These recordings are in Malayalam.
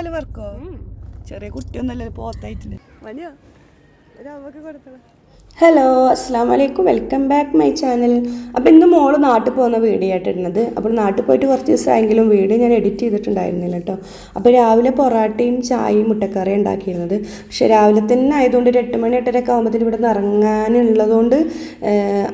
കാൽ വർക്കോ? ചെറിയ കുട്ടിയൊന്നല്ലേ പോത്തായിട്ടില്ല? മതിയോ? ഒരവക്ക് കൊടുത്തത് ഹലോ അസ്സാം വലൈക്കും വെൽക്കം ബാക്ക് മൈ ചാനൽ അപ്പോൾ ഇന്ന് മോൾ നാട്ടിൽ പോകുന്ന വീഡിയോ ആയിട്ടിരുന്നത് അപ്പോൾ നാട്ടിൽ പോയിട്ട് കുറച്ച് ദിവസമായെങ്കിലും വീഡിയോ ഞാൻ എഡിറ്റ് ചെയ്തിട്ടുണ്ടായിരുന്നില്ല കേട്ടോ. അപ്പോൾ രാവിലെ പൊറാട്ടയും ചായയും മുട്ടക്കറിയും ഉണ്ടാക്കിയിരുന്നത്. പക്ഷേ രാവിലെ തന്നെ ആയതുകൊണ്ട് ഒരു എട്ട് മണി എട്ടരയൊക്കെ ആകുമ്പോഴത്തേന് ഇവിടെ നിന്ന് ഇറങ്ങാനുള്ളതുകൊണ്ട്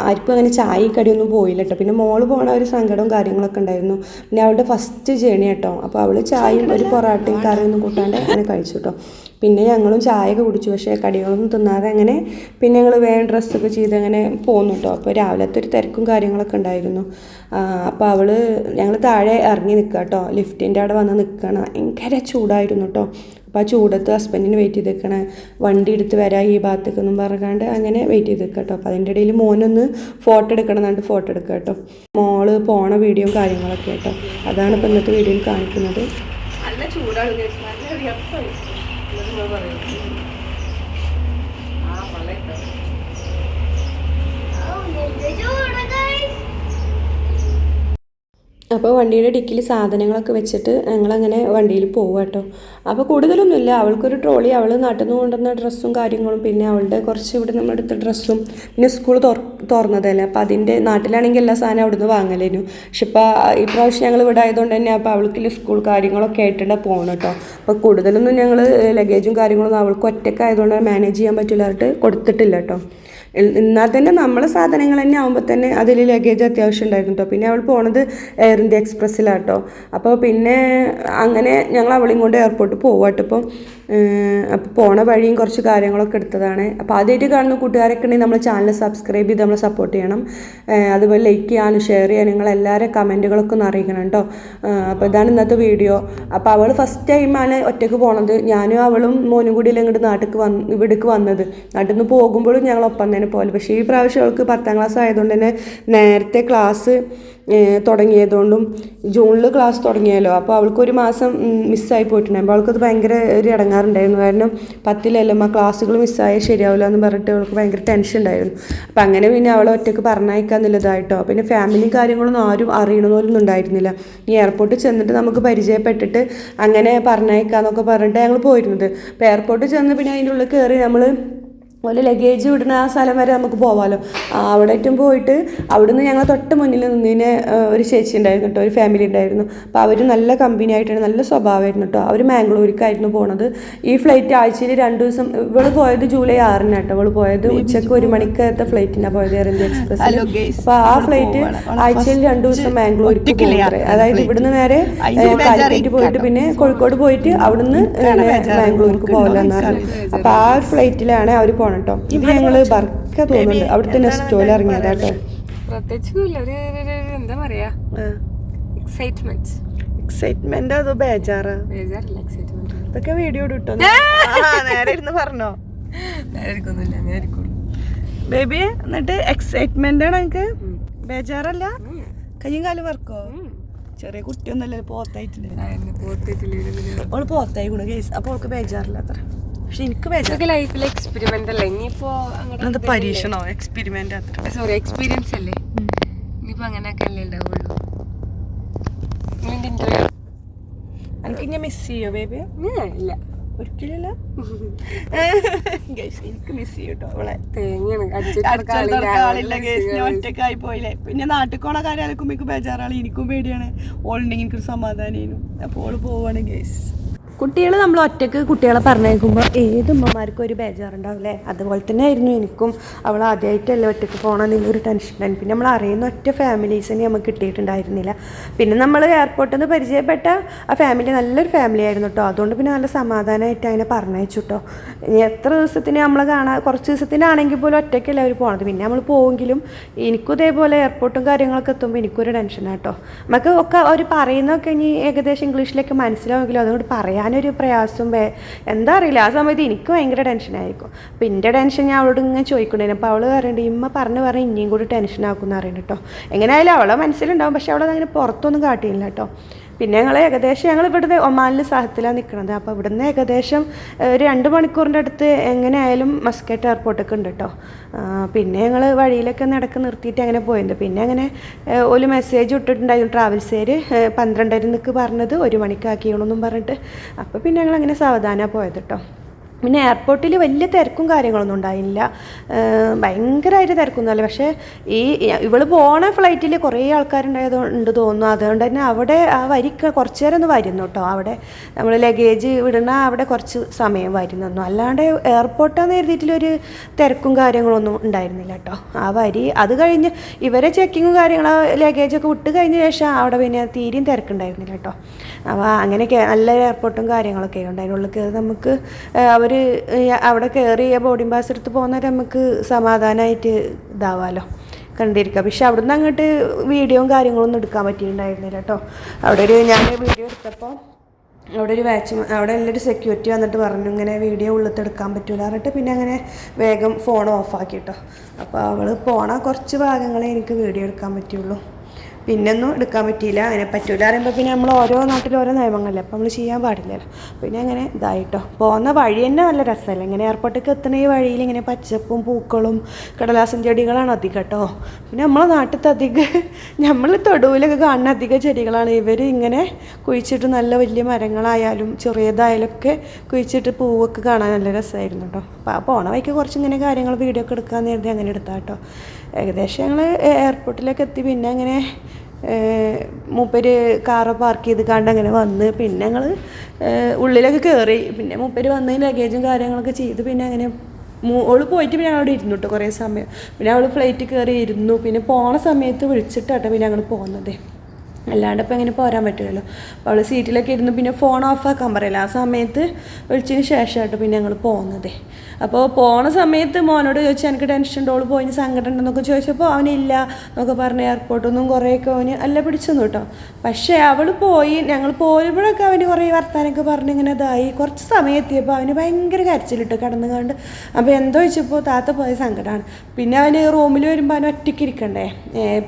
ആർക്കും അങ്ങനെ ചായ കടിയൊന്നും പോയില്ല കേട്ടോ. പിന്നെ മോൾ പോണ ഒരു സങ്കടവും കാര്യങ്ങളൊക്കെ ഉണ്ടായിരുന്നു. പിന്നെ അവളുടെ ഫസ്റ്റ് ജേണി കേട്ടോ അപ്പോൾ അവൾ ചായയും ഒരു പൊറാട്ടയും കറിയൊന്നും കൂട്ടാണ്ട് അങ്ങനെ കഴിച്ചു കേട്ടോ. പിന്നെ ഞങ്ങളും ചായയൊക്കെ കുടിച്ചു പക്ഷേ കടികളൊന്നും തിന്നാതെ അങ്ങനെ പിന്നെ ഞങ്ങൾ വേഗം ഡ്രസ്സൊക്കെ ചെയ്ത് അങ്ങനെ പോന്നു കേട്ടോ അപ്പോൾ രാവിലത്തെ ഒരു തിരക്കും കാര്യങ്ങളൊക്കെ ഉണ്ടായിരുന്നു. അപ്പോൾ അവൾ ഞങ്ങൾ താഴെ ഇറങ്ങി നിൽക്കുക കേട്ടോ ലിഫ്റ്റിന്റെ അവിടെ വന്ന് നിൽക്കണം ഭയങ്കര ചൂടായിരുന്നു കേട്ടോ അപ്പോൾ ആ ചൂടത്ത് ഹസ്ബൻഡിന് വെയിറ്റ് ചെയ്ത് നിൽക്കണേ വണ്ടി എടുത്ത് വരാം ഈ ഭാഗത്തേക്കൊന്നും പറഞ്ഞാണ്ട് അങ്ങനെ വെയിറ്റ് ചെയ്ത് നിൽക്കുക കേട്ടോ അപ്പോൾ അതിന്റെ ഇടയിൽ മോനൊന്ന് ഫോട്ടോ എടുക്കണം ഫോട്ടോ എടുക്കുക കേട്ടോ മോൾ പോണ വീഡിയോ കാര്യങ്ങളൊക്കെ കേട്ടോ അതാണ് ഇപ്പോൾ ഇന്നത്തെ വീഡിയോയിൽ കാണിക്കുന്നത്. നല്ല ചൂടാണ്. ഞാൻ പറയും. ആ പള്ളയിട്ടോ. അപ്പോൾ വണ്ടിയുടെ ഡിക്കിൽ സാധനങ്ങളൊക്കെ വെച്ചിട്ട് ഞങ്ങളങ്ങനെ വണ്ടിയിൽ പോകും കേട്ടോ. അപ്പോൾ കൂടുതലൊന്നുമില്ല. അവൾക്കൊരു ട്രോളി അവൾ നാട്ടിൽ കൊണ്ടുവന്ന ഡ്രസ്സും കാര്യങ്ങളും പിന്നെ അവളുടെ കുറച്ച് ഇവിടെ നമ്മൾ എടുത്ത ഡ്രസ്സും പിന്നെ സ്കൂൾ തുറ തുറന്നതല്ലേ. അപ്പോൾ അതിന്റെ നാട്ടിലാണെങ്കിൽ എല്ലാ സാധനം അവിടുന്ന് വാങ്ങലേനു. പക്ഷെ ഇപ്പോൾ ഇപ്രാവശ്യം ഞങ്ങൾ ഇവിടെ ആയതുകൊണ്ട് തന്നെ അപ്പോൾ അവൾക്ക് സ്കൂൾ കാര്യങ്ങളൊക്കെ ആയിട്ടുണ്ട് പോകണം കേട്ടോ. അപ്പോൾ കൂടുതലൊന്നും ഞങ്ങൾ ലഗേജും കാര്യങ്ങളൊന്നും അവൾക്ക് ഒറ്റയ്ക്ക് ആയതുകൊണ്ട് മാനേജ് ചെയ്യാൻ പറ്റില്ലായിട്ട് കൊടുത്തിട്ടില്ല കേട്ടോ. എന്നാൽ തന്നെ നമ്മളെ സാധനങ്ങൾ തന്നെ ആകുമ്പോൾ തന്നെ അതിൽ ലഗേജ് അത്യാവശ്യം ഉണ്ടായിരുന്നു കേട്ടോ. പിന്നെ അവൾ പോണത് എയർ ഇന്ത്യ എക്സ്പ്രസ്സിലാട്ടോ. അപ്പോൾ പിന്നെ അങ്ങനെ ഞങ്ങൾ അവളെയും കൊണ്ട് എയർപോർട്ടിൽ പോവാട്ടോ. ഇപ്പം അപ്പോൾ പോണ വഴിയും കുറച്ച് കാര്യങ്ങളൊക്കെ എടുത്തതാണ്. അപ്പോൾ ആദ്യമായിട്ട് കാണുന്ന കൂട്ടുകാരൊക്കെ ഉണ്ടെങ്കിൽ നമ്മൾ ചാനൽ സബ്സ്ക്രൈബ് ചെയ്ത് നമ്മളെ സപ്പോർട്ട് ചെയ്യണം. അതുപോലെ ലൈക്ക് ചെയ്യാനും ഷെയർ ചെയ്യാനും നിങ്ങൾ എല്ലാവരും കമന്റുകളൊക്കെ ഒന്ന് അറിയിക്കണം കേട്ടോ. അപ്പോൾ ഇതാണ് ഇന്നത്തെ വീഡിയോ അപ്പോൾ അവൾ ഫസ്റ്റ് ടൈമാണ് ഒറ്റയ്ക്ക് പോണത്. ഞാനും അവളും മോനും കൂടി ഇങ്ങോട്ട് നാട്ടിലേക്ക് വന്ന് ഇവിടേക്ക് വന്നത്. നാട്ടിൽ നിന്ന് പോകുമ്പോഴും ഞങ്ങൾ ഒപ്പം തന്നെ പോലെ പക്ഷേ ഈ പ്രാവശ്യം അവൾക്ക് പത്താം ക്ലാസ് ആയതുകൊണ്ട് തന്നെ നേരത്തെ ക്ലാസ് തുടങ്ങിയതുകൊണ്ടും ജൂണിൽ ക്ലാസ് തുടങ്ങിയാലോ അപ്പോൾ അവൾക്ക് ഒരു മാസം മിസ്സായി പോയിട്ടുണ്ട്. അപ്പോൾ അവൾക്കത് ഭയങ്കര ഒരു ഇടങ്ങാറുണ്ടായിരുന്നു. കാരണം പത്തിലല്ലോ ആ ക്ലാസ്സുകൾ മിസ്സായാൽ ശരിയാവില്ല എന്ന് പറഞ്ഞിട്ട് അവൾക്ക് ഭയങ്കര ടെൻഷൻ ഉണ്ടായിരുന്നു. അപ്പം അങ്ങനെ പിന്നെ അവളെ ഒറ്റയ്ക്ക് പറഞ്ഞയക്കാന്നുള്ളതായിട്ടോ പിന്നെ ഫാമിലി കാര്യങ്ങളൊന്നും ആരും അറിയണമെന്നൊന്നും ഉണ്ടായിരുന്നില്ല. ഈ എയർപോർട്ടിൽ ചെന്നിട്ട് നമുക്ക് പരിചയപ്പെട്ടിട്ട് അങ്ങനെ പറഞ്ഞയക്കാന്നൊക്കെ പറഞ്ഞിട്ട് ഞങ്ങൾ പോയിരുന്നത്. അപ്പോൾ എയർപോർട്ടിൽ ചെന്ന് പിന്നെ അതിന്റെ ഉള്ളിൽ കയറി നമ്മൾ അതുപോലെ ലഗേജ് വിടുന്ന ആ സ്ഥലം വരെ നമുക്ക് പോകാമല്ലോ അവിടെ ഏറ്റവും പോയിട്ട് അവിടുന്ന് ഞങ്ങൾ തൊട്ട് മുന്നിൽ നിന്നതിന് ഒരു ചേച്ചി ഉണ്ടായിരുന്നു കേട്ടോ ഒരു ഫാമിലി ഉണ്ടായിരുന്നു. അപ്പോൾ അവർ നല്ല കമ്പനി ആയിട്ടാണ് നല്ല സ്വഭാവമായിരുന്നു കേട്ടോ അവർ മാംഗ്ലൂരിക്കായിരുന്നു പോണത്. ഈ ഫ്ലൈറ്റ് ആഴ്ചയിൽ രണ്ട് ദിവസം ഇവൾ പോയത് ജൂലൈ ആറിന് കേട്ടോ ഇവൾ പോയത് ഉച്ചയ്ക്ക് ഒരു മണിക്കത്തെ ഫ്ലൈറ്റിനാണ് പോയത് എയർ ഇന്ത്യ എക്സ്പ്രസ് അപ്പൊ അപ്പോൾ ആ ഫ്ലൈറ്റ് ആഴ്ചയിൽ രണ്ട് ദിവസം മാംഗ്ലൂർക്ക് പോകുന്നത് അതായത് ഇവിടുന്ന് നേരെ കാലിക്കറ്റ് പോയിട്ട് പിന്നെ കോഴിക്കോട് പോയിട്ട് അവിടുന്ന് മാംഗ്ലൂർക്ക് പോകലെന്ന് പറഞ്ഞു. അപ്പോൾ ആ ഫ്ലൈറ്റിലാണ് അവർ പോകണം കേട്ടോ ഇത് ഞങ്ങൾ ബർക്ക തോന്നുന്നുണ്ട്. അവിടുത്തെ നെസ്റ്റോയിൽ ഇറങ്ങിയതാട്ടോ. പ്രത്യേകിച്ചൊന്നുമില്ല. ഒരു എന്താ പറയാ? എക്സൈറ്റ്മെന്റ് എക്സൈറ്റ്മെന്റ് അതോ ബേജാറാ? ബേജാറില്ല എക്സൈറ്റ്മെന്റ് ഇതൊക്കെ വീഡിയോ ഇട്ടോ നേരെ ഇരുന്ന് പറഞ്ഞോ. നേരിക്കൊന്നുമില്ല നേരെ ഇരിക്കുള്ളൂ. ബേബി എന്നിട്ട് എക്സൈറ്റ്മെന്റ് ആണ് എനിക്ക് ബേജാറല്ല? കയ്യും കാലും വർക്കോ? ചെറിയ കുട്ടിയൊന്നല്ലേ പോത്തായിട്ടില്ല? അവൾ പോത്തായി ഗുണ കേസ് അപ്പൊ അവൾക്ക് ബേജാറില്ല അത്ര പക്ഷെ എനിക്ക് ഇതൊക്കെ ലൈഫിൽ എക്സ്പെരിമെന്റ് അല്ലേ? ഇനിയിപ്പോ അത് പരീക്ഷണോ? എക്സ്പെരിമെന്റ് അത്ര. സോറി എക്സ്പീരിയൻസ് അല്ലേ? ഇനിയിപ്പോ അങ്ങനെയൊക്കെ അല്ലേ ഉണ്ടാവുള്ളൂ. എനിക്ക് ഞാൻ മിസ് ചെയ്യോ ബേബി ഇല്ല. ഒരിക്കലല്ല എനിക്ക് മിസ് ചെയ്യൂട്ടോ അവളെ. തേങ്ങയാണ്. ആളില്ല ഗൈസ് ഞാൻ ഒറ്റക്കായി പോയില്ലേ. പിന്നെ നാട്ടിൽ പോണ കാര്യം അലക്കുമ്പോ ബേജാറാളി എനിക്കും പേടിയാണ്. ഓളുണ്ടെങ്കിൽ എനിക്കൊരു സമാധാനം അപ്പോൾ ഓൾ പോവാണ് ഗൈസ് കുട്ടികൾ നമ്മൾ ഒറ്റയ്ക്ക് കുട്ടികളെ പറഞ്ഞേക്കുമ്പോൾ ഏത് ഉമ്മമാർക്കും ഒരു ബേജാറുണ്ടാവില്ലേ അതുപോലെ തന്നെ ആയിരുന്നു എനിക്കും. അവൾ ആദ്യമായിട്ടല്ലേ ഒറ്റയ്ക്ക് പോകണം എന്നുള്ളൊരു ടെൻഷൻ ഉണ്ടായിരുന്നു പിന്നെ നമ്മൾ അറിയുന്ന ഒറ്റ ഫാമിലീസിനെ നമുക്ക് കിട്ടിയിട്ടുണ്ടായിരുന്നില്ല. പിന്നെ നമ്മൾ എയർപോർട്ടിൽ നിന്ന് പരിചയപ്പെട്ട ആ ഫാമിലി നല്ലൊരു ഫാമിലി ആയിരുന്നു കേട്ടോ അതുകൊണ്ട് പിന്നെ നല്ല സമാധാനമായിട്ട് അതിനെ പറഞ്ഞയച്ചു കേട്ടോ ഇനി എത്ര ദിവസത്തിന് നമ്മൾ കാണാൻ കുറച്ച് ദിവസത്തിനാണെങ്കിൽ പോലും ഒറ്റയ്ക്കല്ല അവർ പോകണത് പിന്നെ നമ്മൾ പോവെങ്കിലും എനിക്കും ഇതേപോലെ എയർപോർട്ടും കാര്യങ്ങളൊക്കെ എത്തുമ്പോൾ എനിക്കൊരു ടെൻഷനാണ് കേട്ടോ നമുക്ക് ഒക്കെ അവർ പറയുന്നതൊക്കെ ഇനി ഏകദേശം ഇംഗ്ലീഷിലൊക്കെ മനസ്സിലാവുമെങ്കിലും അതുകൊണ്ട് പറയാനൊരു പ്രയാസം വേ എന്താ അറിയില്ല. ആ സമയത്ത് എനിക്ക് ഭയങ്കര ടെൻഷനായിരിക്കും അപ്പോൾ എന്റെ ടെൻഷൻ ഞാൻ അവളോട് ഇങ്ങനെ ചോദിക്കുന്നുണ്ട്. അപ്പോൾ അവൾ പറയുന്നുണ്ട് ഇമ്മ പറഞ്ഞു പറഞ്ഞ് ഇനിയും കൂടി ടെൻഷനാക്കും എന്ന് പറയുന്നുണ്ട് കേട്ടോ എങ്ങനെയായാലും അവളെ മനസ്സിലുണ്ടാവും. പക്ഷെ അവളത് അങ്ങനെ പുറത്തൊന്നും കാട്ടിയില്ല കേട്ടോ പിന്നെ ഞങ്ങൾ ഏകദേശം ഞങ്ങൾ ഇവിടുന്ന് ഒമാനിൽ സാഹത്തിലാണ് നിൽക്കുന്നത് അപ്പോൾ ഇവിടുന്ന് ഏകദേശം ഒരു രണ്ട് മണിക്കൂറിന്റെ അടുത്ത് എങ്ങനെയായാലും മസ്കറ്റ് എയർപോർട്ടൊക്കെ ഉണ്ട് കേട്ടോ പിന്നെ ഞങ്ങൾ വഴിയിലൊക്കെ നടക്ക് നിർത്തിയിട്ട് അങ്ങനെ പോയത് പിന്നെ അങ്ങനെ ഒരു മെസ്സേജ് ഇട്ടിട്ടുണ്ടായിരുന്നു ട്രാവൽസുകാർ പന്ത്രണ്ടരക്ക് പറഞ്ഞത് ഒരു മണിക്കാക്കിയണമെന്നും പറഞ്ഞിട്ട്. അപ്പോൾ പിന്നെ ഞങ്ങൾ അങ്ങനെ സാവധാനമാണ് പോയത് കേട്ടോ പിന്നെ എയർപോർട്ടിൽ വലിയ തിരക്കും കാര്യങ്ങളൊന്നും ഉണ്ടായില്ല. ഭയങ്കരമായിട്ട് തിരക്കൊന്നുമല്ല പക്ഷേ ഈ ഇവൾ പോണ ഫ്ലൈറ്റിൽ കുറേ ആൾക്കാരുണ്ടായത് ഉണ്ട് തോന്നുന്നു. അതുകൊണ്ട് തന്നെ അവിടെ ആ വരിക്ക് കുറച്ച് നേരം ഒന്ന് വരുന്നു കേട്ടോ. അവിടെ നമ്മൾ ലഗേജ് വിടണ അവിടെ കുറച്ച് സമയം വരുന്നു അല്ലാണ്ട് എയർപോർട്ടാന്ന് എഴുതിയിട്ടുള്ളൊരു തിരക്കും കാര്യങ്ങളൊന്നും ഉണ്ടായിരുന്നില്ല കേട്ടോ. ആ വരി അത് കഴിഞ്ഞ് ഇവരെ ചെക്കിങ്ങും കാര്യങ്ങളും ലഗേജൊക്കെ വിട്ട് കഴിഞ്ഞ ശേഷം അവിടെ പിന്നെ തീരെയും തിരക്കുണ്ടായിരുന്നില്ല കേട്ടോ. അപ്പോൾ അങ്ങനെയൊക്കെ നല്ല എയർപോർട്ടും കാര്യങ്ങളൊക്കെ ഉണ്ട്. അതിനുള്ളിൽ നമുക്ക് അവർ അവിടെ കയറി ബോർഡിംഗ് പാസ് എടുത്ത് പോകുന്നവർ നമുക്ക് സമാധാനമായിട്ട് ഇതാവാമല്ലോ കണ്ടിരിക്കാം. പക്ഷെ അവിടുന്ന് അങ്ങോട്ട് വീഡിയോയും കാര്യങ്ങളൊന്നും എടുക്കാൻ പറ്റിയിട്ടുണ്ടായിരുന്നില്ല കേട്ടോ അവിടെ ഒരു ഞാൻ വീഡിയോ എടുത്തപ്പോൾ അവിടെ ഒരു വാച്ച് അവിടെ എല്ലാവരും സെക്യൂരിറ്റി വന്നിട്ട് പറഞ്ഞു ഇങ്ങനെ വീഡിയോ ഉള്ളിൽ എടുക്കാൻ പറ്റൂല പറഞ്ഞിട്ട് പിന്നെ അങ്ങനെ വേഗം ഫോൺ ഓഫാക്കി കേട്ടോ അപ്പോൾ അവൾ പോണ കുറച്ച് ഭാഗങ്ങളെ എനിക്ക് വീഡിയോ എടുക്കാൻ പറ്റുള്ളൂ പിന്നൊന്നും എടുക്കാൻ പറ്റിയില്ല. അങ്ങനെ പറ്റൂല പറയുമ്പോൾ പിന്നെ നമ്മൾ ഓരോ നാട്ടിലും ഓരോ നിയമങ്ങളല്ലേ? അപ്പോൾ നമ്മൾ ചെയ്യാൻ പാടില്ലല്ലോ. പിന്നെ അങ്ങനെ ഇതായിട്ടോ. പോകുന്ന വഴി തന്നെ നല്ല രസമല്ലേ ഇങ്ങനെ എയർപോർട്ടിലേക്ക് എത്തുന്ന ഈ വഴിയിൽ ഇങ്ങനെ പച്ചപ്പും പൂക്കളും കടലാസം ചെടികളാണ് അധികം കേട്ടോ പിന്നെ നമ്മളെ നാട്ടിലത്തെ അധികം നമ്മൾ തൊടുവിലൊക്കെ കാണുന്ന അധികം ചെടികളാണ്. ഇവർ ഇങ്ങനെ കുഴിച്ചിട്ട് നല്ല വലിയ മരങ്ങളായാലും ചെറിയതായാലും ഒക്കെ കുഴിച്ചിട്ട് പൂവൊക്കെ കാണാൻ നല്ല രസമായിരുന്നു കേട്ടോ അപ്പോൾ ആ പോണ വഴിക്ക് കുറച്ച് ഇങ്ങനെ കാര്യങ്ങൾ വീഡിയോ ഒക്കെ എടുക്കാമെന്ന് കരുതി അങ്ങനെ എടുത്താൽ കേട്ടോ ഏകദേശം ഞങ്ങൾ എയർപോർട്ടിലേക്ക് എത്തി. പിന്നെ അങ്ങനെ മൂപ്പര് കാറ് പാർക്ക് ചെയ്ത് കണ്ട് അങ്ങനെ വന്ന്. പിന്നെ ഞങ്ങൾ ഉള്ളിലൊക്കെ കയറി പിന്നെ മൂപ്പര് വന്ന് ലഗേജും കാര്യങ്ങളൊക്കെ ചെയ്ത്. പിന്നെ അങ്ങനെ ഓൾ പോയിട്ട് പിന്നെ ഞങ്ങളവിടെ ഇരുന്നു കേട്ടോ കുറേ സമയം. പിന്നെ അവൾ ഫ്ലൈറ്റ് കയറി ഇരുന്നു പിന്നെ പോണ സമയത്ത് വിളിച്ചിട്ടാട്ടോ പിന്നെ ഞങ്ങൾ പോകുന്നത് അല്ലാണ്ട് ഇപ്പോൾ എങ്ങനെ പോരാൻ പറ്റുമല്ലോ അപ്പോൾ അവൾ സീറ്റിലൊക്കെ ഇരുന്ന് പിന്നെ ഫോൺ ഓഫാക്കാൻ പറയില്ല. ആ സമയത്ത് വിളിച്ചതിന് ശേഷമായിട്ട് പിന്നെ ഞങ്ങൾ പോകുന്നത് അപ്പോൾ പോണ സമയത്ത് മോനോട് ചോദിച്ചാൽ എനിക്ക് ടെൻഷൻ ഉണ്ട്? ഓൾ പോയി സങ്കടം ഉണ്ടെന്നൊക്കെ ചോദിച്ചപ്പോൾ അവനില്ല എന്നൊക്കെ പറഞ്ഞ് എയർപോർട്ടൊന്നും കുറേയൊക്കെ അവന് അല്ല പിടിച്ചെന്നു കേട്ടോ പക്ഷേ അവൾ പോയി ഞങ്ങൾ പോരുമ്പോഴൊക്കെ അവന് കുറേ വർത്താനൊക്കെ പറഞ്ഞ് ഇങ്ങനെ ഇതായി. കുറച്ച് സമയം എത്തിയപ്പോൾ അവന് ഭയങ്കര കരച്ചിലിട്ട് കടന്നു കണ്ട് അപ്പോൾ എന്തോ ചോദിച്ചപ്പോൾ താത്ത പോയ സങ്കടമാണ് പിന്നെ അവന് റൂമിൽ വരുമ്പോൾ അവൻ ഒറ്റയ്ക്ക് ഇരിക്കണ്ടേ.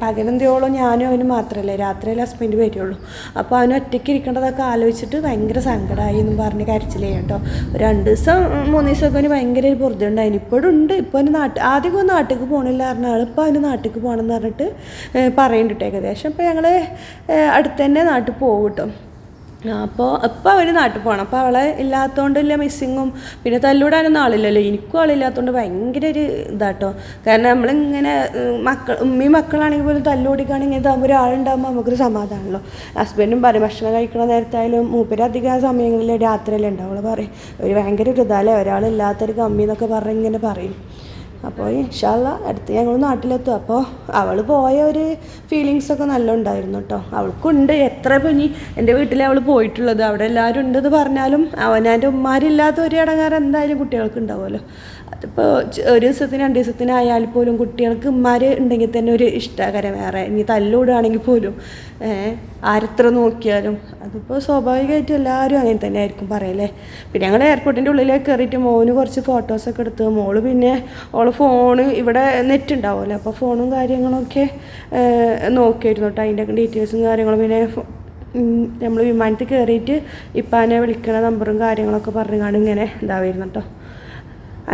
പകലെന്തോളം ഞാനും അവന് മാത്രമല്ലേ രാത്രിയിൽ ഹസ്ബൻഡ് വരുള്ളൂ. അപ്പോൾ അവന് ഒറ്റയ്ക്ക് ഇരിക്കേണ്ടതൊക്കെ ആലോചിച്ചിട്ട് ഭയങ്കര സങ്കടമായി എന്നും പറഞ്ഞ് കരച്ചിലേ കേട്ടോ. രണ്ട് ദിവസം മൂന്ന് ദിവസമൊക്കെ അവന് ഭയങ്കര ഒരു ബുദ്ധി ഉണ്ടായിരുന്നു ഇപ്പോഴും ഉണ്ട്. ഇപ്പോൾ അവന് നാട്ടിൽ ആദ്യമൊക്കെ നാട്ടിലേക്ക് പോകണില്ല പറഞ്ഞ ആൾ ഇപ്പോൾ അവന് നാട്ടിലേക്ക് പോകണം എന്ന് പറഞ്ഞിട്ട് പറയുന്നുണ്ട് ഏകദേശം. ഇപ്പോൾ ഞങ്ങൾ അടുത്ത് തന്നെ നാട്ടിൽ പോകും കേട്ടോ. അപ്പോൾ ഇപ്പോൾ അവർ നാട്ടിൽ പോകണം അപ്പോൾ അവളെ ഇല്ലാത്തതുകൊണ്ടില്ല മിസ്സിങ്ങും പിന്നെ തല്ലൂടാനൊന്നും ആളില്ലല്ലോ. എനിക്കും ആളില്ലാത്തതുകൊണ്ട് ഭയങ്കര ഒരു ഇതാട്ടോ. കാരണം നമ്മളിങ്ങനെ മക്കൾ ഉമ്മയും മക്കളാണെങ്കിൽ പോലും തല്ലുകൂടിക്കാണെങ്കിൽ ഇതാകുമ്പോൾ ഒരാളുണ്ടാകുമ്പോൾ നമുക്കൊരു സമാധാനമല്ലോ ഹസ്ബൻഡും പറയും ഭക്ഷണം കഴിക്കണ നേരത്തായാലും മൂപ്പര് അധികം സമയങ്ങളിൽ രാത്രിയല്ലേ ഉണ്ടാവുള്ളൂ പറയും. ഒരു ഭയങ്കര ഒരു ഇതാലേ ഒരാളില്ലാത്തൊരു കമ്മി എന്നൊക്കെ പറഞ്ഞ് ഇങ്ങനെ പറയും. അപ്പോൾ ഇൻഷാല്ല അടുത്ത് ഞങ്ങൾ നാട്ടിലെത്തും. അപ്പോൾ അവൾ പോയ ഒരു ഫീലിങ്സ് ഒക്കെ നല്ല ഉണ്ടായിരുന്നു കേട്ടോ അവൾക്കുണ്ട്. എത്ര പനി. എന്റെ വീട്ടിൽ അവൾ പോയിട്ടുള്ളത്. അവിടെ എല്ലാവരും ഉണ്ടെന്ന് പറഞ്ഞാലും അവനാന്റെ ഉമ്മാരില്ലാത്ത ഒരു ഇടങ്ങാറ് എന്തായാലും കുട്ടികൾക്ക് ഉണ്ടാവുമല്ലോ. അതിപ്പോൾ ഒരു ദിവസത്തിന് രണ്ട് ദിവസത്തിനായാൽ പോലും കുട്ടികൾക്ക് ഉമ്മാർ ഉണ്ടെങ്കിൽ തന്നെ ഒരു ഇഷ്ടകരം വേറെ. ഇനി തല്ലോടുകയാണെങ്കിൽ പോലും ആരെത്ര നോക്കിയാലും. അതിപ്പോൾ സ്വാഭാവികമായിട്ടും എല്ലാവരും അങ്ങനെ തന്നെ ആയിരിക്കും പറയല്ലേ പിന്നെ ഞങ്ങൾ എയർപോർട്ടിന്റെ ഉള്ളിലേക്ക് കയറിയിട്ട് മോന് കുറച്ച് ഫോട്ടോസൊക്കെ എടുത്ത്. മോൾ പിന്നെ ഓൾ ഫോണ് ഇവിടെ നെറ്റ് ഉണ്ടാവുമല്ലോ. അപ്പോൾ ഫോണും കാര്യങ്ങളൊക്കെ നോക്കിയായിരുന്നു കേട്ടോ. അതിന്റെ ഡീറ്റെയിൽസും കാര്യങ്ങളും. പിന്നെ നമ്മൾ വിമാനത്തിൽ കയറിയിട്ട് ഇപ്പാനെ വിളിക്കണ നമ്പറും കാര്യങ്ങളൊക്കെ പറഞ്ഞു കാണും ഇങ്ങനെ ഇതാവായിരുന്നു കേട്ടോ.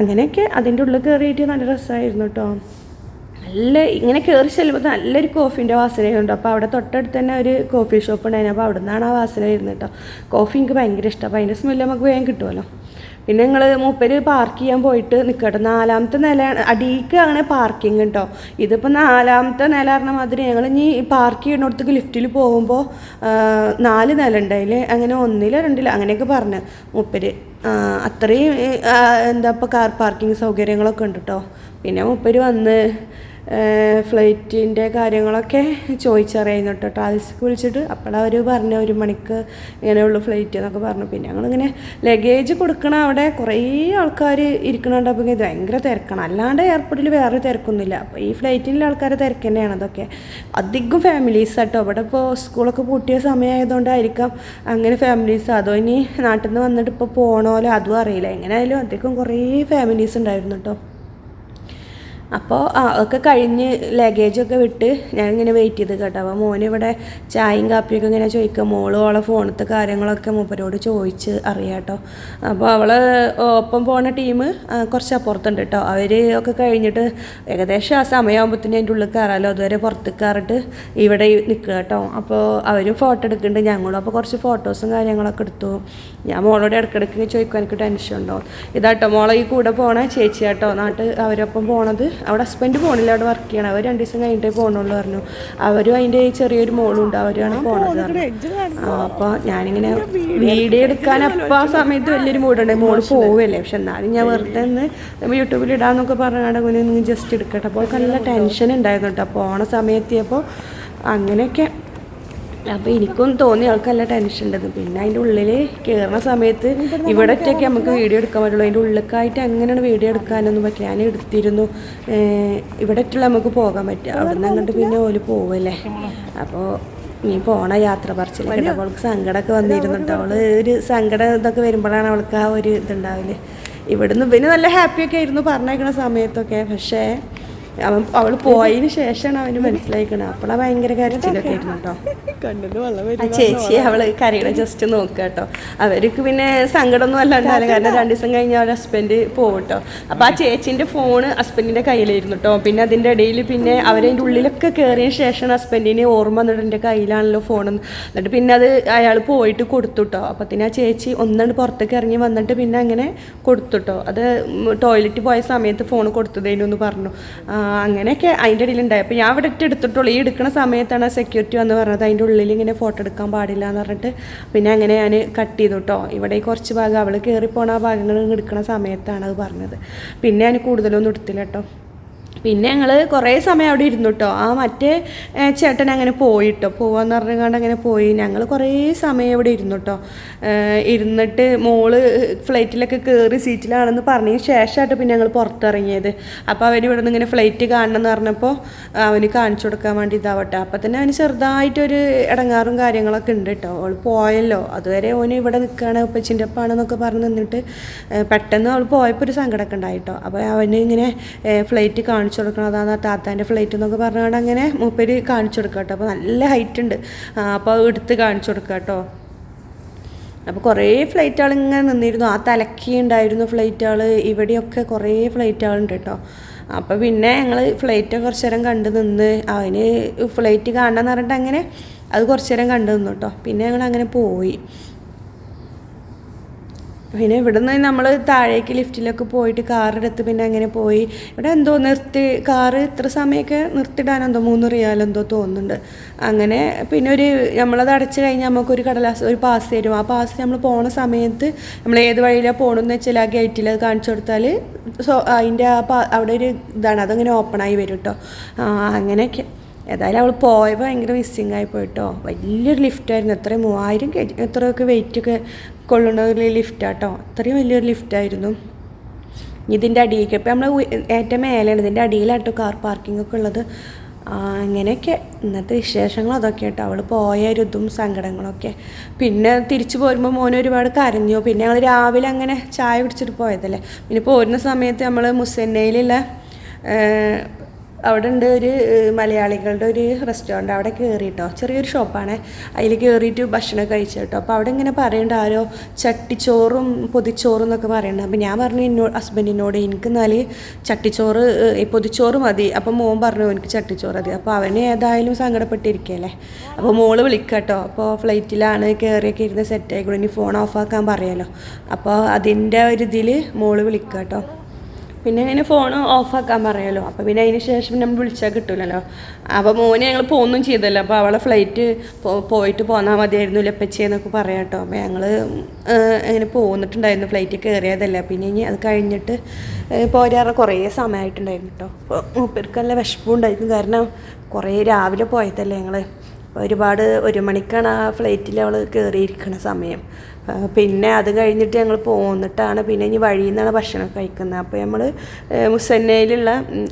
അങ്ങനെയൊക്കെ അതിന്റെ ഉള്ളിൽ കയറിയിട്ട് നല്ല രസമായിരുന്നു കേട്ടോ നല്ല ഇങ്ങനെ കയറി ചെല്ലുമ്പോൾ നല്ലൊരു കോഫീന്റെ വാസനയുണ്ട്. അപ്പോൾ അവിടെ തൊട്ടടുത്ത് തന്നെ ഒരു കോഫി ഷോപ്പ് ഉണ്ടായിരുന്നു. അപ്പോൾ അവിടെ നിന്നാണ് ആ വാസന വരുന്നത് കേട്ടോ കോഫി എനിക്ക് ഭയങ്കര ഇഷ്ടം. അപ്പോൾ അതിന്റെ സ്മെല്ല് നമുക്ക് വേഗം കിട്ടുമല്ലോ പിന്നെ നിങ്ങൾ മൂപ്പര് പാർക്ക് ചെയ്യാൻ പോയിട്ട് നിൽക്കട്ടെ നാലാമത്തെ നിലയാണ്. അടിയിക്ക് അങ്ങനെ പാർക്കിംഗ് കേട്ടോ ഇതിപ്പോൾ നാലാമത്തെ നില പറഞ്ഞ മാതിരി ഞങ്ങൾ ഇനി പാർക്ക് ചെയ്യുന്നിടത്തേക്ക് ലിഫ്റ്റിൽ പോകുമ്പോൾ നാല് നില ഉണ്ടായില്ലേ അങ്ങനെ ഒന്നിലോ രണ്ടിലോ അങ്ങനെയൊക്കെ പറഞ്ഞു മൂപ്പര്. അത്രയും എന്താ ഇപ്പോൾ കാർ പാർക്കിംഗ് സൗകര്യങ്ങളൊക്കെ ഉണ്ട് കേട്ടോ പിന്നെ മൂപ്പർ വന്ന് ഫ്ലൈറ്റിന്റെ കാര്യങ്ങളൊക്കെ ചോദിച്ചറിയുന്നു കേട്ടോ. ട്രാവൽസിക്ക് വിളിച്ചിട്ട് അപ്പോൾ അവർ പറഞ്ഞു ഒരു മണിക്ക് ഇങ്ങനെയുള്ളൂ ഫ്ലൈറ്റ് എന്നൊക്കെ പറഞ്ഞു. പിന്നെ ഞങ്ങളിങ്ങനെ ലഗേജ് കൊടുക്കണ അവിടെ കുറേ ആൾക്കാർ ഇരിക്കണുണ്ട്. അപ്പോൾ ഇത് ഭയങ്കര തിരക്കാണ്. അല്ലാണ്ട് എയർപോർട്ടിൽ വേറെ തിരക്കൊന്നുമില്ല. അപ്പോൾ ഈ ഫ്ലൈറ്റിന്റെ ആൾക്കാർ തിരക്ക് തന്നെയാണ് അതൊക്കെ. അധികം ഫാമിലീസ് കേട്ടോ. ഇവിടെ ഇപ്പോൾ സ്കൂളൊക്കെ പൂട്ടിയ സമയമായതുകൊണ്ടായിരിക്കാം അങ്ങനെ ഫാമിലീസ് അതോ ഇനി നാട്ടിൽ നിന്ന് വന്നിട്ട് ഇപ്പോൾ പോകണമല്ലോ അതും അറിയില്ല. എങ്ങനെയായാലും അധികം കുറേ ഫാമിലീസ് ഉണ്ടായിരുന്നു കേട്ടോ. അപ്പോൾ ആ ഒക്കെ കഴിഞ്ഞ് ലഗേജൊക്കെ വിട്ട് ഞാൻ ഇങ്ങനെ വെയിറ്റ് ചെയ്ത് കേട്ടോ. അപ്പോൾ മോന് ഇവിടെ ചായയും കാപ്പിയൊക്കെ ഇങ്ങനെ ചോദിക്കുക. മോൾ ഓളെ ഫോണത്തെ കാര്യങ്ങളൊക്കെ മൂപ്പരോട് ചോദിച്ച് അറിയാം കേട്ടോ. അപ്പോൾ അവൾ ഒപ്പം പോണ ടീം കുറച്ച് അപ്പുറത്തുണ്ട് കേട്ടോ. അവർ ഒക്കെ കഴിഞ്ഞിട്ട് ഏകദേശം ആ സമയമാകുമ്പോഴത്തേനും അതിന്റെ ഉള്ളിൽ കയറാമല്ലോ അതുവരെ പുറത്ത് കയറിട്ട് ഇവിടെ നിൽക്കുക കേട്ടോ. അപ്പോൾ അവരും ഫോട്ടോ എടുക്കുന്നുണ്ട്. ഞങ്ങളും അപ്പോൾ കുറച്ച് ഫോട്ടോസും കാര്യങ്ങളൊക്കെ എടുത്തു. ഞാൻ മോളോട് ഇടയ്ക്കിടയ്ക്ക് ചോദിക്കാൻ എനിക്ക് ടെൻഷൻ ഉണ്ടോ? ഇതാട്ടോ മോളെ ഈ കൂടെ പോണ ചേച്ചി കേട്ടോ. നാട്ട് അവരൊപ്പം പോണത്. അവിടെ ഹസ്ബൻഡ് ഫോണില്ല അവിടെ വർക്ക് ചെയ്യണം. അവർ രണ്ട് ദിവസം കഴിഞ്ഞിട്ടേ പോകണുള്ളൂ പറഞ്ഞു. അവരും അതിന്റെ ചെറിയൊരു മോളുണ്ട് അവരാണ് പോണത് അപ്പോൾ ഞാനിങ്ങനെ വീഡിയോ എടുക്കാൻ അപ്പം ആ സമയത്ത് വലിയൊരു മൂടുണ്ട്. മോൾ പോവല്ലേ. പക്ഷെ എന്നാലും ഞാൻ വെറുതെ ഒന്ന് യൂട്യൂബിൽ ഇടാന്നൊക്കെ പറഞ്ഞാണ്ട് അങ്ങനെ ഒന്ന് ജസ്റ്റ് എടുക്കട്ടെ. അപ്പോൾ നല്ല ടെൻഷൻ ഉണ്ടായിരുന്നു കേട്ടോ. പോണ സമയത്തിയപ്പോൾ അങ്ങനെയൊക്കെ അപ്പോൾ എനിക്കും തോന്നി അവൾക്ക് നല്ല ടെൻഷൻ ഉണ്ടെന്ന് പിന്നെ അതിന്റെ ഉള്ളിൽ കയറുന്ന സമയത്ത് ഇവിടെ ഒറ്റയ്ക്ക് നമുക്ക് വീഡിയോ എടുക്കാൻ പറ്റുള്ളൂ. അതിന്റെ ഉള്ളിലേക്കായിട്ട് അങ്ങനെയാണ് വീഡിയോ എടുക്കാനൊന്നും പറ്റില്ല. ഞാൻ എടുത്തിരുന്നു. ഇവിടെ ഒറ്റുള്ള നമുക്ക് പോകാൻ പറ്റുക അവിടെ നിന്ന് അങ്ങോട്ട് പിന്നെ ഓൽ പോവല്ലേ? അപ്പോൾ നീ പോണ യാത്ര പറച്ചില്ല അവൾക്ക് സങ്കടമൊക്കെ വന്നിരുന്നുണ്ട് അവൾ ഒരു സങ്കടം ഇതൊക്കെ വരുമ്പോഴാണ് അവൾക്ക് ആ ഒരു ഇതുണ്ടാവില്ലേ ഇവിടുന്ന് പിന്നെ നല്ല ഹാപ്പിയൊക്കെ ആയിരുന്നു പറഞ്ഞേക്കണ സമയത്തൊക്കെ. പക്ഷേ അവൻ അവൾ പോയതിന് ശേഷമാണ് അവന് മനസ്സിലായിക്കണത്. അപ്പോളാ ഭയങ്കര കരച്ചിലൊക്കെ ആയിരുന്നു കേട്ടോ. ചേച്ചി അവൾ കരയണ ജസ്റ്റ് നോക്കുക കേട്ടോ. അവർക്ക് പിന്നെ സങ്കടമൊന്നും അല്ലാണ്ടാവില്ല കാരണം രണ്ടു ദിവസം കഴിഞ്ഞ് അവരുടെ ഹസ്ബൻഡ് പോകും കേട്ടോ. അപ്പോൾ ആ ചേച്ചിന്റെ ഫോണ് ഹസ്ബൻഡിന്റെ കയ്യിലായിരുന്നു കേട്ടോ. പിന്നെ അതിന്റെ ഇടയിൽ പിന്നെ അവരതിന്റെ ഉള്ളിലൊക്കെ കയറിയ ശേഷം ഹസ്ബൻഡിന് ഓർമ്മ വന്നിട്ട് എന്റെ കയ്യിലാണല്ലോ ഫോൺ എന്നിട്ട് പിന്നെ അത് അയാൾ പോയിട്ട് കൊടുത്തു കേട്ടോ. അപ്പത്തിന് ആ ചേച്ചി ഒന്നാണ്ട് പുറത്തേക്ക് ഇറങ്ങി വന്നിട്ട് പിന്നെ അങ്ങനെ കൊടുത്തു കേട്ടോ. അത് ടോയ്ലറ്റ് പോയ സമയത്ത് ഫോൺ കൊടുത്തതേനു പറഞ്ഞു. ആ, അങ്ങനെയൊക്കെ അതിന്റെ ഇടയിൽ ഉണ്ടായി. അപ്പോൾ ഞാൻ ഇവിടെ ഇട്ട് എടുത്തിട്ടുള്ളൂ. ഈ എടുക്കുന്ന സമയത്താണ് സെക്യൂരിറ്റി വന്ന് പറഞ്ഞത്. അതിന്റെ ഉള്ളിൽ ഇങ്ങനെ ഫോട്ടോ എടുക്കാൻ പാടില്ല എന്ന് പറഞ്ഞിട്ട് പിന്നെ അങ്ങനെ ഞാൻ കട്ട് ചെയ്തു കേട്ടോ ഇവിടെ കുറച്ച് ഭാഗം അവൾ കയറി പോണ ആ ഭാഗങ്ങൾ എടുക്കുന്ന സമയത്താണ് അത് പറഞ്ഞത്. പിന്നെ ഞാൻ കൂടുതലൊന്നും എടുത്തില്ല കേട്ടോ പിന്നെ ഞങ്ങൾ കുറേ സമയം അവിടെ ഇരുന്നു കേട്ടോ ആ മറ്റേ ചേട്ടൻ അങ്ങനെ പോയിട്ടോ. പോവാന്ന് പറഞ്ഞുകൊണ്ട് അങ്ങനെ പോയി. ഞങ്ങൾ കുറേ സമയം അവിടെ ഇരുന്നു കേട്ടോ ഇരുന്നിട്ട് മോൾ ഫ്ലൈറ്റിലൊക്കെ കയറി സീറ്റിലാണെന്ന് പറഞ്ഞതിന് ശേഷമായിട്ട് പിന്നെ ഞങ്ങൾ പുറത്തിറങ്ങിയത്. അപ്പോൾ അവർ ഇവിടെ നിന്ന് ഇങ്ങനെ ഫ്ലൈറ്റ് കാണണം എന്ന് പറഞ്ഞപ്പോൾ അവന് കാണിച്ചു കൊടുക്കാൻ വേണ്ടി ഇതാവട്ടെ. അപ്പം തന്നെ അവന് ചെറുതായിട്ടൊരു ഇടങ്ങാറും കാര്യങ്ങളൊക്കെ ഉണ്ട് കേട്ടോ അവൾ പോയല്ലോ. അതുവരെ ഓന് ഇവിടെ നിൽക്കുകയാണ് ഉപ്പച്ചിന്റെ ഒപ്പാണെന്നൊക്കെ പറഞ്ഞ് നിന്നിട്ട് പെട്ടെന്ന് അവൾ പോയപ്പോൾ ഒരു സങ്കടമൊക്കെ ഉണ്ടായിട്ടോ. അപ്പോൾ അവന് ഇങ്ങനെ ഫ്ലൈറ്റ് കാണിച്ചു കൊടുക്കണം അതാണ് താത്താന്റെ ഫ്ലൈറ്റ് എന്നൊക്കെ പറഞ്ഞുകൊണ്ട് അങ്ങനെ മൂപ്പര് കാണിച്ചു കൊടുക്കുക കേട്ടോ. അപ്പോൾ നല്ല ഹൈറ്റ് ഉണ്ട്. അപ്പോൾ എടുത്ത് കാണിച്ചു കൊടുക്കുക കേട്ടോ. അപ്പോൾ കുറേ ഫ്ലൈറ്റുകൾ ഇങ്ങനെ നിന്നിരുന്നു. ആ തലക്കി ഉണ്ടായിരുന്നു ഫ്ലൈറ്റുകൾ ഇവിടെയൊക്കെ കുറേ ഫ്ലൈറ്റുകളുണ്ട് കേട്ടോ. അപ്പോൾ പിന്നെ ഞങ്ങൾ ഫ്ലൈറ്റ് കുറച്ച് നേരം കണ്ടു നിന്ന് അതിന് ഫ്ലൈറ്റ് കാണണമെന്ന് പറഞ്ഞിട്ട് അങ്ങനെ അത് കുറച്ച് നേരം കണ്ടു നിന്നു കേട്ടോ. പിന്നെ ഞങ്ങൾ അങ്ങനെ പോയി. പിന്നെ ഇവിടുന്ന് നമ്മൾ താഴേക്ക് ലിഫ്റ്റിലൊക്കെ പോയിട്ട് കാറെടുത്ത് പിന്നെ അങ്ങനെ പോയി. ഇവിടെ എന്തോ നിർത്തി കാറ് ഇത്ര സമയമൊക്കെ നിർത്തിയിടാനെന്തോ മൂന്ന് റിയാലെന്തോ തോന്നുന്നുണ്ട്. അങ്ങനെ പിന്നെ ഒരു നമ്മളത് അടച്ചു കഴിഞ്ഞാൽ നമുക്കൊരു കടലാസ് ഒരു പാസ് തരും. ആ പാസ് നമ്മൾ പോണ സമയത്ത് നമ്മൾ ഏത് വഴിയിലാണ് പോകണമെന്ന് വെച്ചാൽ ആ ഗേറ്റിൽ അത് കാണിച്ചു കൊടുത്താൽ സോ അതിന്റെ ആ അവിടെ ഒരു ഇതാണ്. അതങ്ങനെ ഓപ്പണായി വരും കേട്ടോ അങ്ങനെയൊക്കെ. ഏതായാലും അവൾ പോയപ്പോൾ ഭയങ്കര മിസ്സിങ് ആയി പോയിട്ടോ. വലിയൊരു ലിഫ്റ്റായിരുന്നു എത്ര മൂവായിരം കെ ജി എത്രയൊക്കെ വെയിറ്റൊക്കെ കൊള്ളുന്ന ഒരു ലിഫ്റ്റാട്ടോ അത്രയും വലിയൊരു ലിഫ്റ്റായിരുന്നു ഇതിന്റെ അടിയിലേക്ക് ഇപ്പം നമ്മൾ ഏറ്റവും മേലെയാണ്. ഇതിന്റെ അടിയിലാട്ടോ കാർ പാർക്കിംഗ് ഒക്കെ ഉള്ളത്. അങ്ങനെയൊക്കെ. ഇന്നത്തെ വിശേഷങ്ങൾ അതൊക്കെ കേട്ടോ അവൾ പോയ ഒരു ഇതും സങ്കടങ്ങളൊക്കെ പിന്നെ തിരിച്ചു പോരുമ്പോൾ മോനെ ഒരുപാട് കരഞ്ഞു. പിന്നെ ഞങ്ങൾ രാവിലെ അങ്ങനെ ചായ കുടിച്ചിട്ട് പോയതല്ലേ? പിന്നെ പോരുന്ന സമയത്ത് നമ്മൾ മുസന്നയിലുള്ള അവിടെ ഉണ്ട് ഒരു മലയാളികളുടെ ഒരു റെസ്റ്റോറന്റ് അവിടെ കയറിയിട്ടോ ചെറിയൊരു ഷോപ്പാണ് അതിൽ കയറിയിട്ട് ഭക്ഷണം കഴിച്ചു കേട്ടോ അപ്പോൾ അവിടെ ഇങ്ങനെ പറയേണ്ട ആരോ ചട്ടിച്ചോറും പൊതിച്ചോറും എന്നൊക്കെ പറയുന്നുണ്ട് അപ്പോൾ ഞാൻ പറഞ്ഞു എന്നോട് ഹസ്ബൻഡിനോട് എനിക്ക് എന്നാൽ ചട്ടിച്ചോറ് പൊതിച്ചോറ് മതി. അപ്പോൾ മോൻ പറഞ്ഞു എനിക്ക് ചട്ടിച്ചോറ് മതി. അപ്പോൾ അവന് ഏതായാലും സങ്കടപ്പെട്ടിരിക്കുകയല്ലേ അപ്പോൾ മോൾ വിളിക്കട്ടോ. അപ്പോൾ ഫ്ലൈറ്റിലാണ് കയറിയൊക്കെ ഇരുന്ന് സെറ്റ് ആയിക്കോളൂ. ഇനി ഫോൺ ഓഫാക്കാൻ പറയാലോ. അപ്പോൾ അതിന്റെ ഒരു ഇതിൽ മോൾ വിളിക്കട്ടോ. പിന്നെ ഇങ്ങനെ ഫോൺ ഓഫാക്കാൻ പറയാലോ അപ്പോൾ പിന്നെ അതിന് ശേഷം നമ്മൾ വിളിച്ചാൽ കിട്ടൂലല്ലോ. അപ്പോൾ മോനെ ഞങ്ങൾ പോകുന്നും ചെയ്തല്ലോ. അപ്പോൾ അവളെ ഫ്ലൈറ്റ് പോയിട്ട് പോന്നാൽ മതിയായിരുന്നു ലപ്പച്ചി എന്നൊക്കെ പറയാം കേട്ടോ. അപ്പോൾ ഞങ്ങൾ അങ്ങനെ പോന്നിട്ടുണ്ടായിരുന്നു ഫ്ലൈറ്റ് കയറിയതല്ല പിന്നെ ഇനി അത് കഴിഞ്ഞിട്ട് പോരാറ് കുറേ സമയമായിട്ടുണ്ടായിരുന്നു കേട്ടോ. അപ്പോൾ മൂപ്പർക്ക് നല്ല വിഷമമുണ്ടായിരുന്നു കാരണം കുറേ രാവിലെ പോയതല്ലേ ഞങ്ങൾ ഒരുപാട് ഒരു മണിക്കാണ് ആ ഫ്ലൈറ്റിൽ അവൾ കയറിയിരിക്കുന്ന സമയം. പിന്നെ അത് കഴിഞ്ഞിട്ട് ഞങ്ങൾ പോന്നിട്ടാണ് പിന്നെ ഇനി വഴിയിൽ നിന്നാണ് ഭക്ഷണം കഴിക്കുന്നത്. അപ്പോൾ നമ്മൾ മുസന്നയിലുള്ള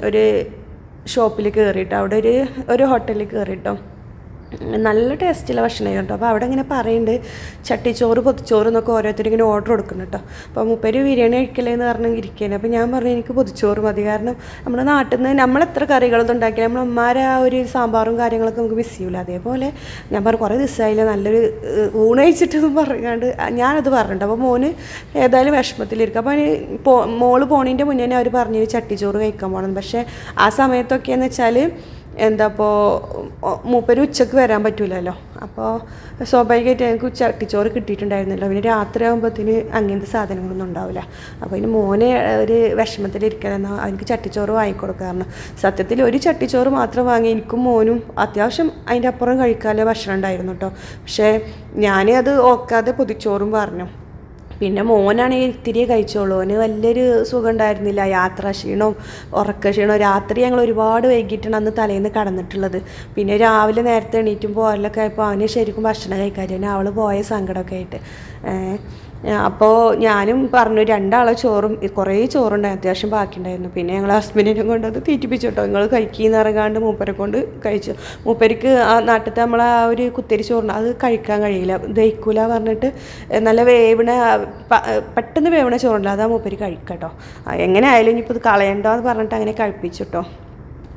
ഒരു ഷോപ്പിൽ കയറിയിട്ട് അവിടെ ഒരു ഒരു ഹോട്ടലിൽ കയറിട്ടോ നല്ല ടേസ്റ്റുള്ള ഭക്ഷണമായിരുന്നു കേട്ടോ. അപ്പോൾ അവിടെ ഇങ്ങനെ പറയുന്നുണ്ട് ചട്ടിച്ചോറ് പൊതിച്ചോറ് എന്നൊക്കെ ഓരോരുത്തർ ഇങ്ങനെ ഓർഡർ കൊടുക്കുന്നു കേട്ടോ. അപ്പോൾ മുപ്പര് ബിരിയാണി കഴിക്കലേന്ന് പറഞ്ഞ് ഇരിക്കുകയാണ് അപ്പോൾ ഞാൻ പറഞ്ഞു എനിക്ക് പൊതിച്ചോറ് മതി. കാരണം നമ്മുടെ നാട്ടിൽ നിന്ന് നമ്മളെത്ര കറികളൊന്നും ഉണ്ടാക്കിയാൽ നമ്മളമ്മാരെ ആ ഒരു സാമ്പാറും കാര്യങ്ങളൊക്കെ നമുക്ക് മിസ് ചെയ്യൂല. അതേപോലെ ഞാൻ പറഞ്ഞു കുറേ ദിവസമായില്ല നല്ലൊരു ഊണയിച്ചിട്ടൊന്നും പറഞ്ഞാണ്ട് ഞാനത് പറഞ്ഞിട്ടുണ്ട്. അപ്പോൾ മോന് ഏതായാലും വിഷമത്തിലിരിക്കും. അപ്പോൾ പോ മോൾ പോണതിന്റെ മുന്നേ അവർ പറഞ്ഞു ചട്ടിച്ചോറ് കഴിക്കാൻ പോകണം പക്ഷേ ആ സമയത്തൊക്കെയെന്ന് വെച്ചാൽ എന്താ ഇപ്പോൾ മൂപ്പര് ഉച്ചയ്ക്ക് വരാൻ പറ്റൂലല്ലോ. അപ്പോൾ സ്വാഭാവികമായിട്ട് ഞങ്ങൾക്ക് അട്ടിച്ചോറ് കിട്ടിയിട്ടുണ്ടായിരുന്നല്ലോ. പിന്നെ രാത്രി ആകുമ്പോഴത്തേന് അങ്ങനത്തെ സാധനങ്ങളൊന്നും ഉണ്ടാവില്ല അപ്പോൾ അതിന് മോനെ ഒരു വിഷമത്തിലിരിക്കലെന്നാൽ അവനക്ക് ചട്ടിച്ചോറ് വാങ്ങിക്കൊടുക്കുക കാരണം സത്യത്തിൽ ഒരു ചട്ടിച്ചോറ് മാത്രം വാങ്ങി എനിക്കും മോനും അത്യാവശ്യം അതിന്റെ അപ്പുറം കഴിക്കാനുള്ള ഭക്ഷണം ഉണ്ടായിരുന്നു കേട്ടോ പക്ഷേ ഞാൻ അത് ഓക്കാതെ പൊതിച്ചോറും പറഞ്ഞു. പിന്നെ മോനാണെങ്കിൽ ഇത്തിരി കഴിച്ചോളൂ. അവന് വലിയൊരു സുഖം ഉണ്ടായിരുന്നില്ല യാത്രാ ക്ഷീണവും ഉറക്ക ക്ഷീണവും. രാത്രി ഞങ്ങൾ ഒരുപാട് വൈകിട്ടാണ് അന്ന് തലേന്ന് കടന്നിട്ടുള്ളത്. പിന്നെ രാവിലെ നേരത്തെ എണീറ്റും പോരലൊക്കെ ആയപ്പോൾ അവന് ശരിക്കും ഭക്ഷണം കഴിക്കാതെ അവൾ പോയ സങ്കടമൊക്കെ ആയിട്ട്. അപ്പോൾ ഞാനും പറഞ്ഞു രണ്ടാളെ ചോറും കുറേ ചോറുണ്ടായി അത്യാവശ്യം ബാക്കിയുണ്ടായിരുന്നു. പിന്നെ ഞങ്ങൾ ഹസ്ബൻഡിനെ കൊണ്ട് അത് തീറ്റിപ്പിച്ചു കേട്ടോ നിങ്ങൾ കഴിക്കുന്ന ഇറങ്ങാണ്ട് മൂപ്പരെ കൊണ്ട് കഴിച്ചു. മൂപ്പരിക്ക് ആ നാട്ടിലത്തെ നമ്മളെ ആ ഒരു കുത്തിരി ചോറുണ്ട് അത് കഴിക്കാൻ കഴിയില്ല. ദഹിക്കൂല പറഞ്ഞിട്ട് നല്ല വേവണ പെട്ടെന്ന് വേവണ ചോറുണ്ട്. അതാ മൂപ്പര് കഴിക്കട്ടോ. എങ്ങനെ ആയാലും ഇനിയിപ്പോൾ ഇത് കളയണ്ടോ എന്ന് പറഞ്ഞിട്ട് അങ്ങനെ കഴിപ്പിച്ചു കേട്ടോ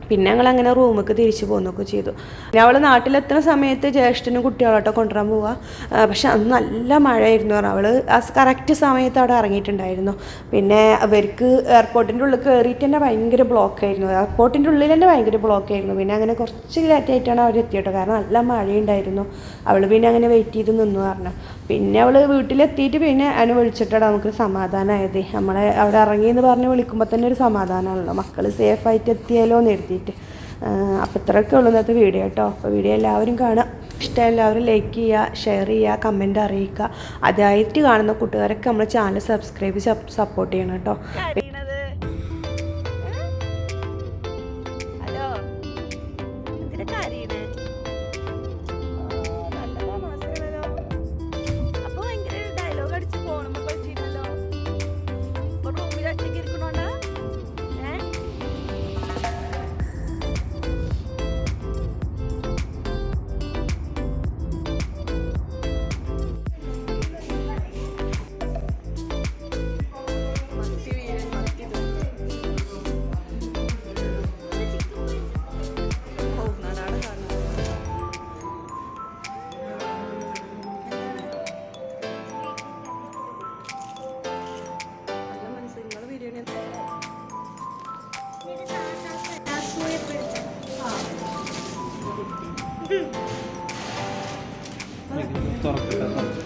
പിന്നെ ഞങ്ങൾ അങ്ങനെ റൂമിലേക്ക് തിരിച്ചു പോകുന്നൊക്കെ ചെയ്തു. പിന്നെ അവൾ നാട്ടിലെത്തുന്ന സമയത്ത് ജ്യേഷ്ഠനും കുട്ടികളോട്ടോ കൊണ്ടുവരാൻ പോവുക പക്ഷെ അന്ന് നല്ല മഴയായിരുന്നു അവൾ ആ കറക്റ്റ് സമയത്ത് അവിടെ ഇറങ്ങിയിട്ടുണ്ടായിരുന്നു. പിന്നെ അവർക്ക് എയർപോർട്ടിന്റെ ഉള്ളിൽ കയറിയിട്ട് തന്നെ ഭയങ്കര ബ്ലോക്ക് ആയിരുന്നു. എയർപോർട്ടിന്റെ ഉള്ളിൽ തന്നെ ഭയങ്കര ബ്ലോക്ക് ആയിരുന്നു. പിന്നെ അങ്ങനെ കുറച്ച് ലേറ്റായിട്ടാണ് അവർ എത്തിയിട്ടോ. കാരണം നല്ല മഴയുണ്ടായിരുന്നു. അവൾ പിന്നെ അങ്ങനെ വെയിറ്റ് ചെയ്ത് നിന്നു പറഞ്ഞു. പിന്നെ അവൾ വീട്ടിലെത്തിയിട്ട് പിന്നെ അതിനെ വിളിച്ചിട്ടാണ് നമുക്ക് സമാധാനമായത് നമ്മളെ അവിടെ ഇറങ്ങി എന്ന് പറഞ്ഞ് വിളിക്കുമ്പോൾ തന്നെ ഒരു സമാധാനമാണല്ലോ. മക്കൾ സേഫായിട്ട് എത്തിയാലോ എന്ന് എഴുതിയിട്ട്. അപ്പോൾ ഇത്രയൊക്കെ ഉള്ളൂ ഇന്നത്തെ വീഡിയോ കേട്ടോ അപ്പോൾ വീഡിയോ എല്ലാവരും കാണാം ഇഷ്ടം എല്ലാവരും ലൈക്ക് ചെയ്യുക ഷെയർ ചെയ്യുക കമന്റ് അറിയിക്കുക. അതായിട്ട് കാണുന്ന കൂട്ടുകാരൊക്കെ നമ്മുടെ ചാനൽ സബ്സ്ക്രൈബ് സപ്പോർട്ട് ചെയ്യണം കേട്ടോ 那个，你走开。